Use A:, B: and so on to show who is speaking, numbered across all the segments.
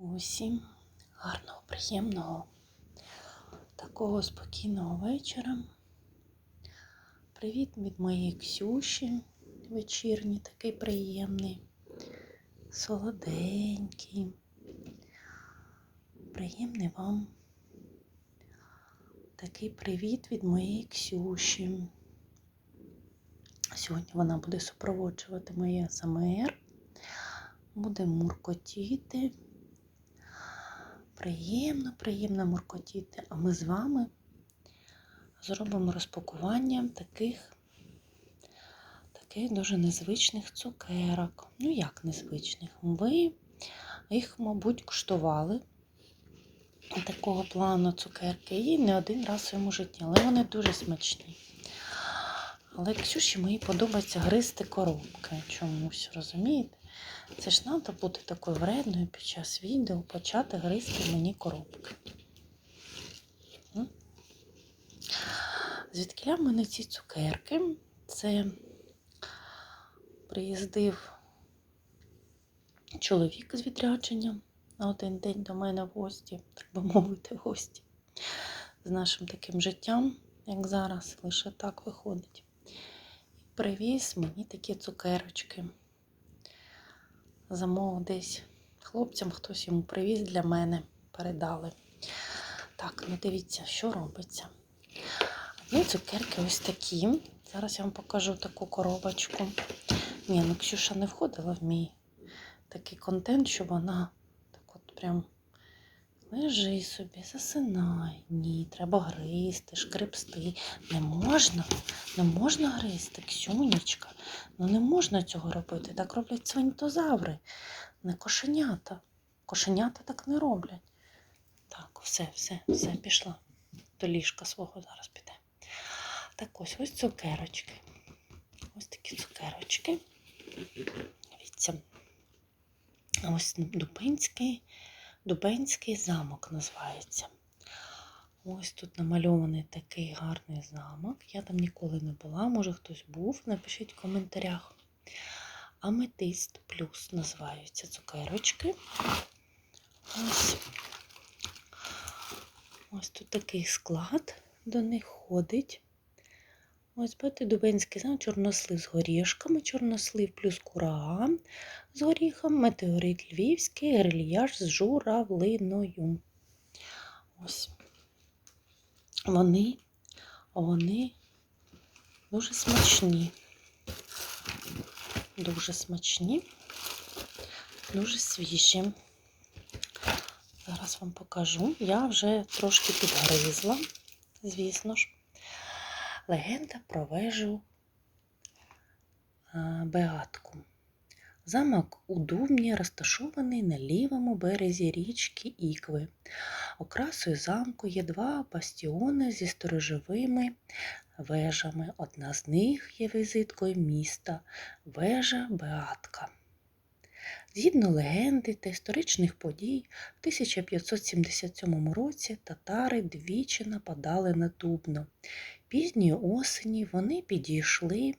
A: Усім гарного, приємного, такого спокійного вечора. Привіт від моєї Ксюші. Вечірній, такий приємний, солоденький. Приємний вам такий привіт від моєї Ксюші. Сьогодні вона буде супроводжувати моє СМР, буде муркотіти. Приємно, приємно муркотіти. А ми з вами зробимо розпакування таких, таких дуже незвичних цукерок. Ну, як незвичних? Ви їх, мабуть, куштували. Такого плану цукерки і не один раз в своєму житті, але вони дуже смачні. Але Ксюші моїй подобається гризти коробки чомусь, розумієте? Це ж треба бути такою вредною під час відео почати гризти мені коробки. Звідки в мене ці цукерки? Це приїздив чоловік з відрядження на один день до мене в гості, так би мовити, в гості. З нашим таким життям, як зараз, лише так виходить. І привіз мені такі цукерочки замовив десь хлопцям, хтось йому привіз для мене, передали. Так, ну дивіться, що робиться. Ну, цукерки ось такі. Зараз я вам покажу таку коробочку. Ні, ну Ксюша не входила в мій такий контент, щоб вона так от прям лежи собі, засинай. Ні, треба гризти, шкребсти. Не можна, не можна гризти, Ксюнечка. Ну не можна цього робити. Так роблять свинтозаври, не кошенята. Кошенята так не роблять. Так, все, все, все, пішла. До ліжка свого зараз піде. Так ось ось цукерочки. Ось такі цукерочки. Дивіться. Ось Дубинський, Дубенський замок називається. Ось тут намальований такий гарний замок. Я там ніколи не була, може хтось був, напишіть в коментарях. Аметист плюс називаються цукерочки. Ось. Ось тут такий склад до них ходить. Ось бачите, Дубенський замок, чорнослив з горішками, чорнослив плюс курага з горіхом, метеорит львівський, грильяж з журавлиною. Ось вони, вони дуже смачні. Дуже смачні, дуже свіжі. Зараз вам покажу. Я вже трошки підгризла, звісно ж. Легенда про вежу Беатку. Замок у Дубні розташований на лівому березі річки Ікви. Окрасою замку є два бастіони зі сторожовими вежами. Одна з них є візиткою міста вежа Беатка. Згідно легенди та історичних подій, в 1577 році татари двічі нападали на Дубно. Пізньої осені вони підійшли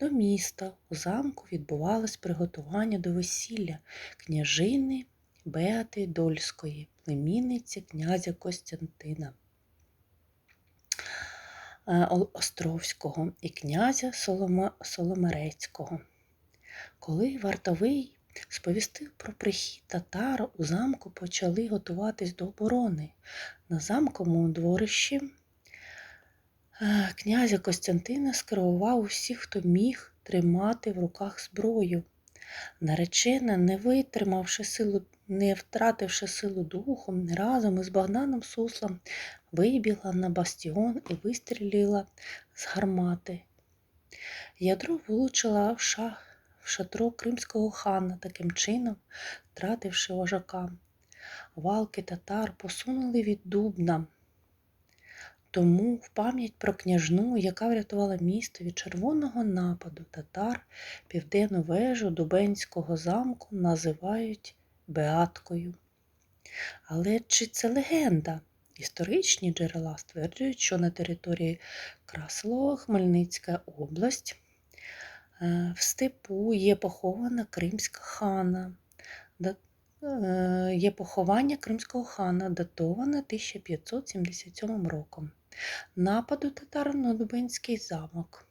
A: до міста. У замку відбувалось приготування до весілля княжини Беати Дольської, племінниці князя Костянтина Островського і князя Соломерецького. Коли вартовий сповістив про прихід татар, у замку почали готуватись до оборони. На замковому дворищі князя Костянтина скерував усіх, хто міг тримати в руках зброю. Наречена, не витримавши силу, не втративши силу духом, разом із Богданом Суслом вибігла на бастіон і вистрілила з гармати. Ядро влучила в шах в шатро кримського хана, таким чином, втративши вожака. Валки татар посунули від Дубна. Тому в пам'ять про княжну, яка врятувала місто від червоного нападу татар, південну вежу Дубенського замку називають Беаткою. Але чи це легенда? Історичні джерела стверджують, що на території Краслова, Хмельницька область в степу є похована кримська хана, е, є поховання кримського хана, датоване 1577 роком. Нападу татар на Дубинський замок.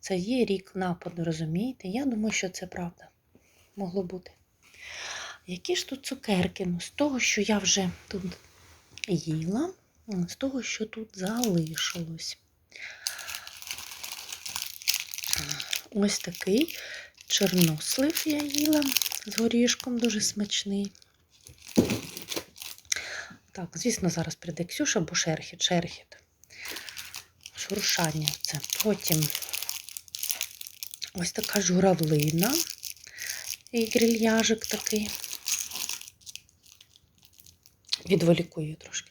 A: Це є рік нападу, розумієте? Я думаю, що це правда. Могло бути. Які ж тут цукерки? Ну, з того, що я вже тут їла, з того, що тут залишилось. Ось такий чорнослив я їла з горішком, дуже смачний. Так, звісно, зараз прийде Ксюша, бо шерхіт, шерхіт. Шуршання це. Потім ось така журавлина і грильяжик такий. Відволікую її трошки.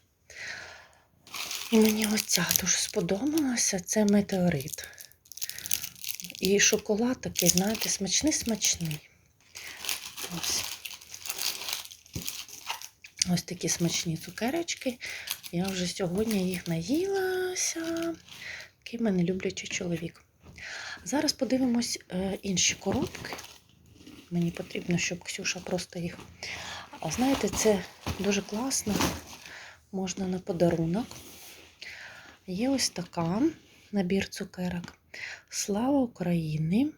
A: І мені ось ця дуже сподобалася. Це метеорит. І шоколад такий, знаєте, смачний-смачний. Ось. Ось такі смачні цукерочки. Я вже сьогодні їх наїлася. Такий мене люблячий чоловік. Зараз подивимось е, інші коробки. Мені потрібно, щоб Ксюша просто їх. А знаєте, це дуже класно. Можна на подарунок. Є ось така набір цукерок. Слава України.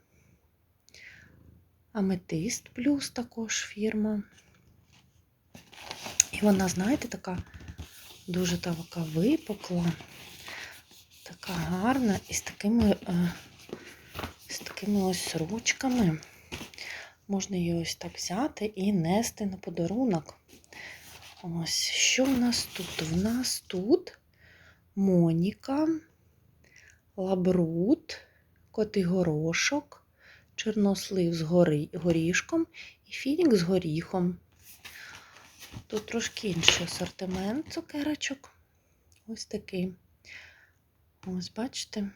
A: Аметист плюс також фірма. І вона, знаєте, така дуже така випукла, така гарна і з такими, е, з такими ось ручками. Можна її ось так взяти і нести на подарунок. Ось, що в нас тут? В нас тут Моніка, лабрут, котий горошок, чорнослив з горішком і фінік з горіхом. Тут трошки інший асортимент цукерочок. Ось такий. Ось, бачите?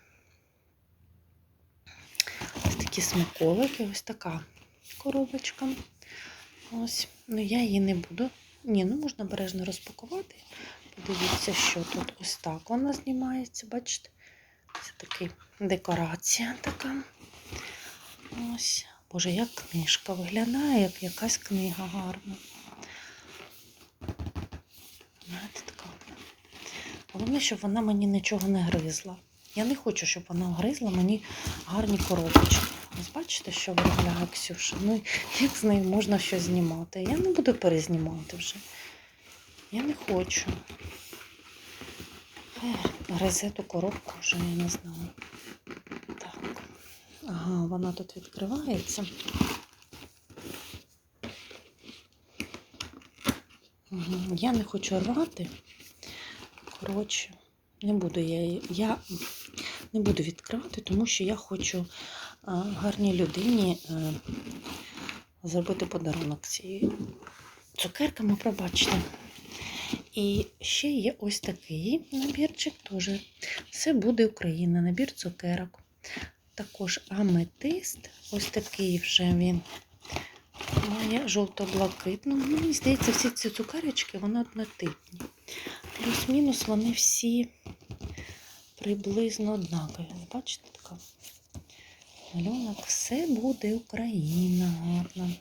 A: Ось такі смаколики, ось така коробочка. Ось, ну я її не буду. Ні, ну можна бережно розпакувати. Подивіться, що тут ось так вона знімається, бачите? Це така декорація така. Ось. Боже, як книжка виглядає, як якась книга гарна. Знаєте, така. Головне, щоб вона мені нічого не гризла. Я не хочу, щоб вона гризла мені гарні коробочки. Ось бачите, що виробляє Ксюша? Ну, як з нею можна щось знімати? Я не буду перезнімати вже. Я не хочу. Гризе ту коробку вже, я не знаю. Так. Ага, вона тут відкривається. Я не хочу рвати. Коротше, не буду я. Я не буду відкривати, тому що я хочу гарній людині а, зробити подарунок цією цукерками, пробачте. І ще є ось такий набірчик, теж це буде Україна, набір цукерок. Також аметист, ось такий вже він має жовто-блакитну. Ну, Мені здається, всі ці цукерочки вони однотипні. Плюс-мінус вони всі приблизно однакові. Бачите, така малюнок. Все буде Україна гарна.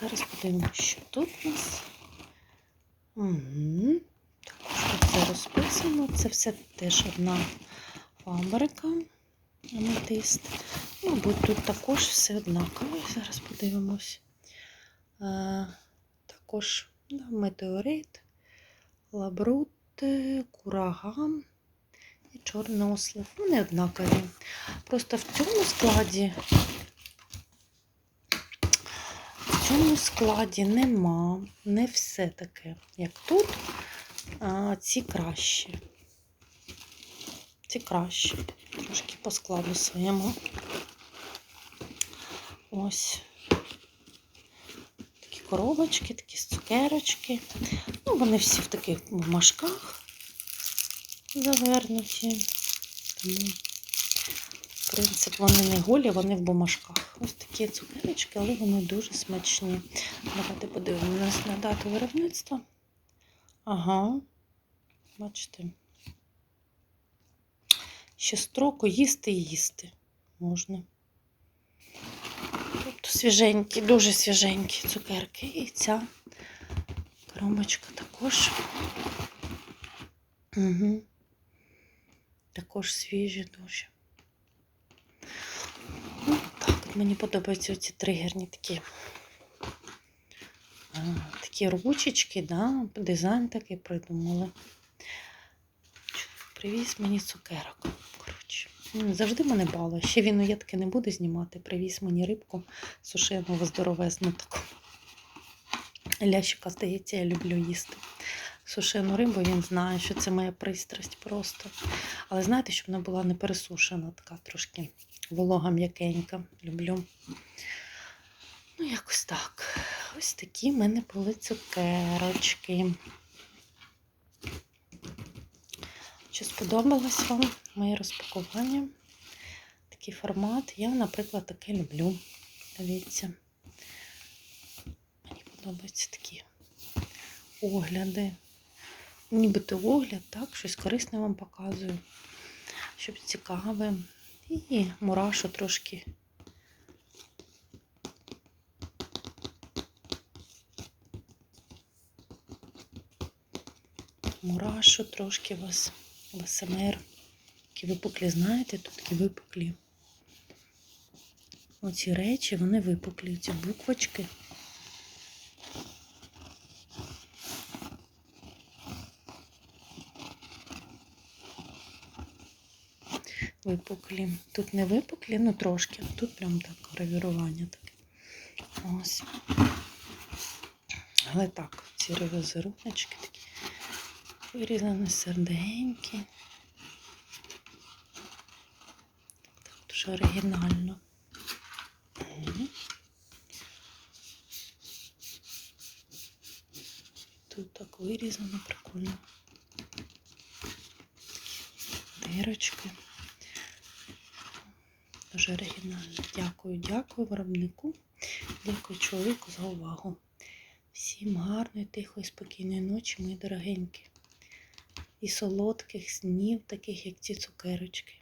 A: Зараз подивимося, що тут у нас. Угу. Також все розписано. Це все теж одна фабрика. Аметист. Мабуть, тут також все однаково. Зараз подивимось. А, також метеорит, лабрут, кураган і чорний ослив. Вони однакові. Просто в цьому складі в цьому складі нема, не все таке, як тут, а ці кращі. Ці кращі. Трошки по складу своєму. Ось такі коробочки, такі цукерочки. Ну, вони всі в таких бумажках завернуті. Тому, в принципі, вони не голі, вони в бумажках. Ось такі цукерочки, але вони дуже смачні. Давайте подивимося на дату виробництва. Ага, бачите. Ще строку їсти і їсти можна. Тут свіженькі, дуже свіженькі цукерки. І ця коробочка також. Угу. Також свіжі дуже. Ну, так, от мені подобаються ці тригерні такі. а, Такі ручечки, да, дизайн такий придумали. Привіз мені цукерок. Коротше. Завжди мене балує. Ще він я таки не буду знімати. Привіз мені рибку сушену здоровезну таку. Лящика, здається, я люблю їсти. Сушену рибу, він знає, що це моя пристрасть просто. Але знаєте, щоб вона була не пересушена, така трошки волога м'якенька. Люблю. Ну, якось так. Ось такі в мене були цукерочки. Чи сподобалось вам моє розпакування? Такий формат. Я, наприклад, таке люблю. Дивіться. Мені подобаються такі огляди. Нібито огляд, так, щось корисне вам показую, щоб цікаве. І мурашу трошки. Мурашу трошки вас в СМР. Такі випуклі, знаєте, тут такі випуклі. Оці речі, вони випуклі, ці буквочки. Випуклі. Тут не випуклі, ну трошки. Тут прям так гравірування таке. Ось. Але так, ці візеруночки такі вирізані серденькі. Так, дуже оригінально. Тут так вирізано, прикольно. Дирочки. Дуже оригінально. Дякую, дякую виробнику. Дякую чоловіку за увагу. Всім гарної, тихої, спокійної ночі, мої дорогенькі. І солодких снів, таких як ці цукерочки.